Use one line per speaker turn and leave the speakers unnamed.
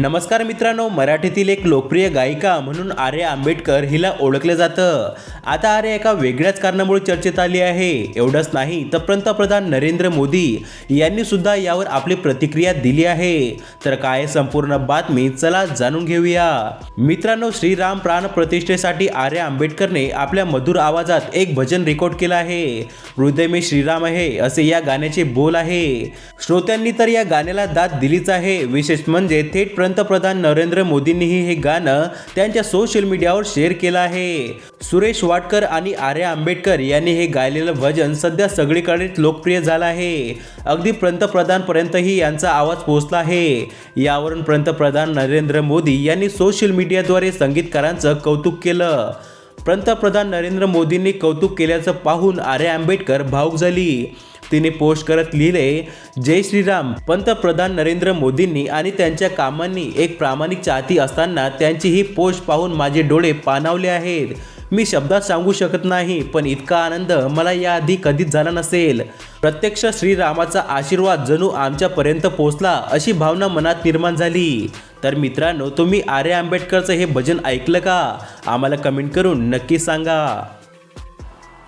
नमस्कार मित्रांनो मराठीतील एक लोकप्रिय गायिका म्हणून आर्या आंबेडकर हिला ओळखलं जातं. आता आर्या एका वेगळ्याच कारणामुळे चर्चेत आली आहे. एवढंच नाही तर पंतप्रधान नरेंद्र मोदी यांनी सुद्धा यावर आपली प्रतिक्रिया दिली आहे. तर काय संपूर्ण बातमी चला जाणून घेऊया. मित्रांनो श्रीराम प्राण प्रतिष्ठेसाठी आर्या आंबेडकरने आपल्या मधुर आवाजात एक भजन रेकॉर्ड केलं आहे. हृदय मी श्रीराम आहे असे या गाण्याचे बोल आहे. श्रोत्यांनी तर या गाण्याला दाद दिलीच आहे. विशेष म्हणजे थेट पंतप्रधान नरेंद्र मोदींनीही हे गाणं त्यांच्या सोशल मीडियावर शेअर केलं आहे. सुरेश वाडकर आणि आर्या आंबेडकर यांनी हे गायलेलं भजन सध्या सगळीकडेच लोकप्रिय झालं आहे. अगदी पंतप्रधानपर्यंतही यांचा आवाज पोहोचला आहे. यावरून पंतप्रधान नरेंद्र मोदी यांनी सोशल मीडियाद्वारे संगीतकारांचं कौतुक केलं. पंतप्रधान नरेंद्र मोदींनी कौतुक केल्याचं पाहून आर्या आंबेडकर भावुक झाली. तिने पोस्ट करत लिहिले. जय श्रीराम. पंतप्रधान नरेंद्र मोदींनी आणि त्यांच्या कामांनी एक प्रामाणिक चाहती असताना त्यांची ही पोस्ट पाहून माझे डोळे पाणावले आहेत. मी शब्दात सांगू शकत नाही पण इतका आनंद मला याआधी कधीच झाला नसेल. प्रत्यक्ष श्रीरामाचा आशीर्वाद जणू आमच्यापर्यंत पोचला अशी भावना मनात निर्माण झाली. तर मित्रांनो तुम्ही आर्य आंबेडकरचं हे भजन ऐकलं का? आम्हाला कमेंट करून नक्की सांगा.